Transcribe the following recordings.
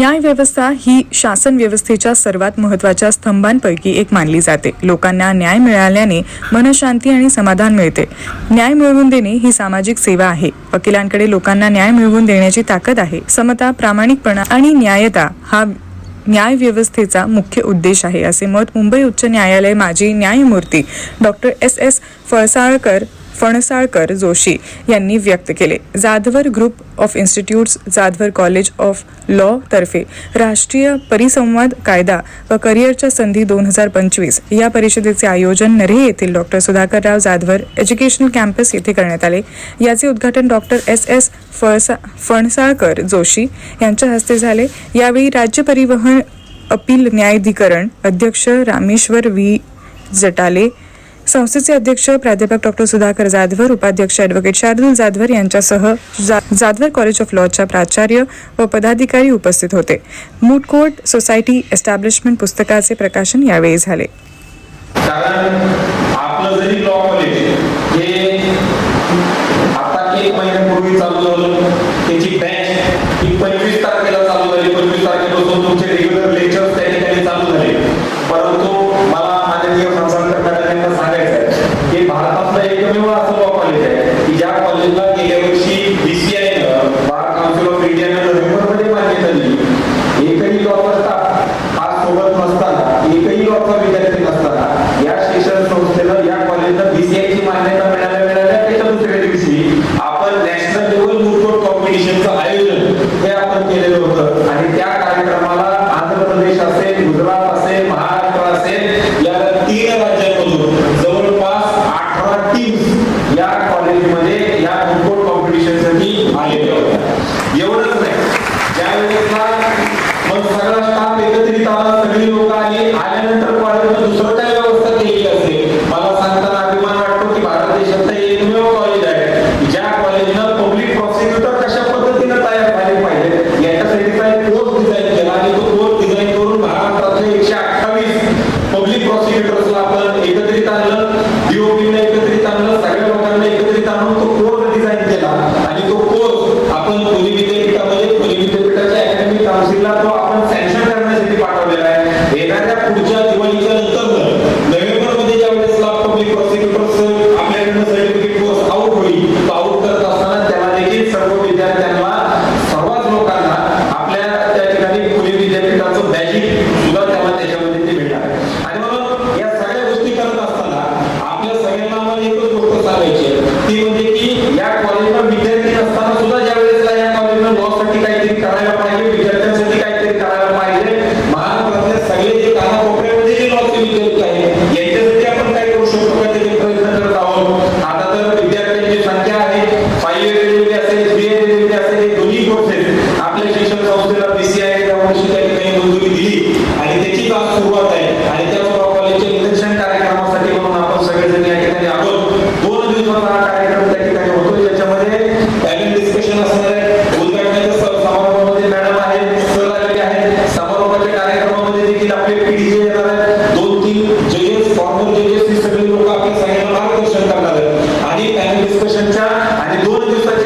न्यायव्यवस्था ही शासन व्यवस्थेच्या सर्वात महत्त्वाच्या स्तंभांपैकी एक मानली जाते. लोकांना न्याय मिळाल्याने मनशांती आणि समाधान मिळते. न्याय मिळवून देणे ही सामाजिक सेवा आहे. वकिलांकडे लोकांना न्याय मिळवून देण्याची ताकद आहे. समता प्रामाणिकपणा आणि न्यायता हा न्याय व्यवस्थेचा मुख्य उद्देश आहे असे मत मुंबई उच्च न्यायालय माजी न्यायमूर्ती डॉक्टर एस एस फळसाळकर फणसाळकर जोशी यांनी व्यक्त केले. Jadhavar group of institutes Jadhavar college of law तर्फे राष्ट्रीय परिसंवाद कायदा व करिअरच्या संधी दोन हजार पंचवीस या परिषदेचे आयोजन नरे येथील doctor Sudhakarrao Jadhavar educational campus येथे करण्यात आले. याचे उद्घाटन डॉक्टर एस. एस. फळसा फणसाळकर जोशी यांच्या हस्ते झाले. यावेळी राज्य परिवहन अपील न्यायाधिकरण अध्यक्ष रामेश्वर व्ही. जटाले संस्थेचे अध्यक्ष प्राध्यापक डॉक्टर सुधाकर जाधवर उपाध्यक्ष ॲडव्होकेट शार्दुल जाधवर यांच्यासह जा- जाधवर कॉलेज ऑफ लॉच्या प्राचार्य व पदाधिकारी उपस्थित होते. मूड कोर्ट सोसायटी एस्टॅब्लिशमेंट पुस्तकाचे प्रकाशन यावेळी झाले. आपलं जरी लॉ कॉलेज हे आता एक महिन्यापूर्वी चालू झालं त्याची बॅच ही पंचवीस तारखेला चालू झाली. पंचवीस तारखेपासून तुमचे आपण नॅशनल लेवल मूलकोट कॉम्पिटिशनचं आयोजन हे आपण केलेलं होतं.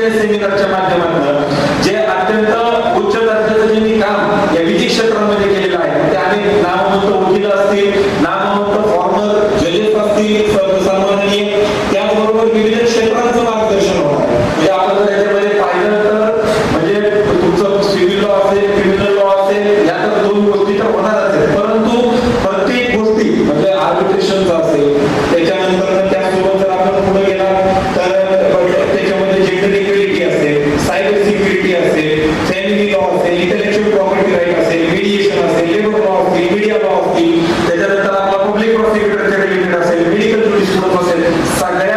दोन सेमिनारच्या माध्यमातून जे अत्यंत उच्च दर्जाचं जे मी काम या विधी क्षेत्रामध्ये केलेलं आहे ते आम्ही नामवंत वकील असतील नामवंत फॉर्मर जजेस असतील स- सन्माननीय त्याचबरोबर विविध क्षेत्रांचं मार्गदर्शन होत आहे. म्हणजे आपण जर याच्यामध्ये पाहिलं तर म्हणजे तुमचं सिव्हिल लॉ असेल क्रिमिनल लॉ असेल या तर दोन गोष्टी तर होणार असेल परंतु प्रत्येक गोष्टी म्हणजे आर्बिट्रेशनचं असेल त्याच्यानंतर त्यासोबत जर आपण पुढे गेला तर त्याच्यामध्ये जेंडर इक्वेलिटी असेल सायबर सिक्युरिटी असेल फॅमिली लॉ असेल इंटेलेक्च्युअल प्रॉपर्टी राईट असेल मीडिएशन असेल लेबर लॉ असतील मीडिया लॉ असतील त्याच्यानंतर आपला पब्लिक प्रॉसिक्युटरच्या रिलेटेड असेल मेडिकल ज्युडिस्प्रुडन्स असेल सगळ्या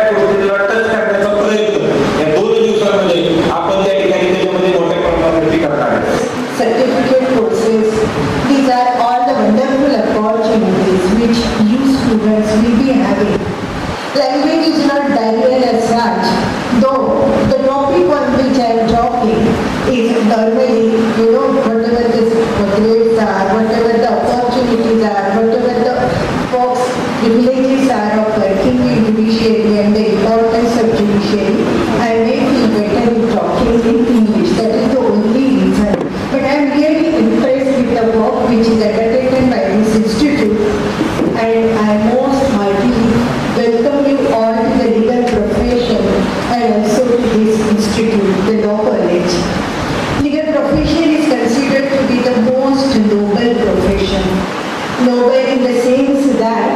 Nobel in the sense that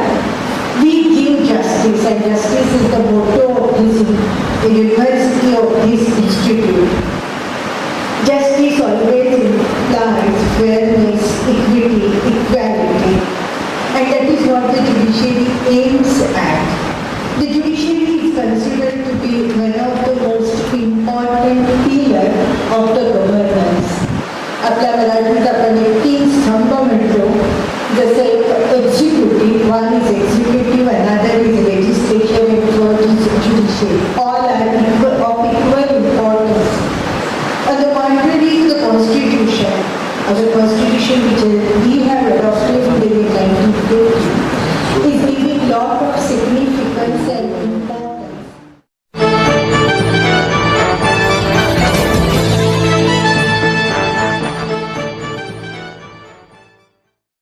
we give justice and justice is the motto of this university of this institute. Justice always implies fairness, equity, equality and that is what the judiciary aims at. The judiciary is considered to be one of the most important pillars of the governance. आपल्या मराठीत आपण एक तीन जसे executive one is executive another is legislation and third is judiciary. All are equal, of equal importance. On the contrary to the constitution, our constitution which we have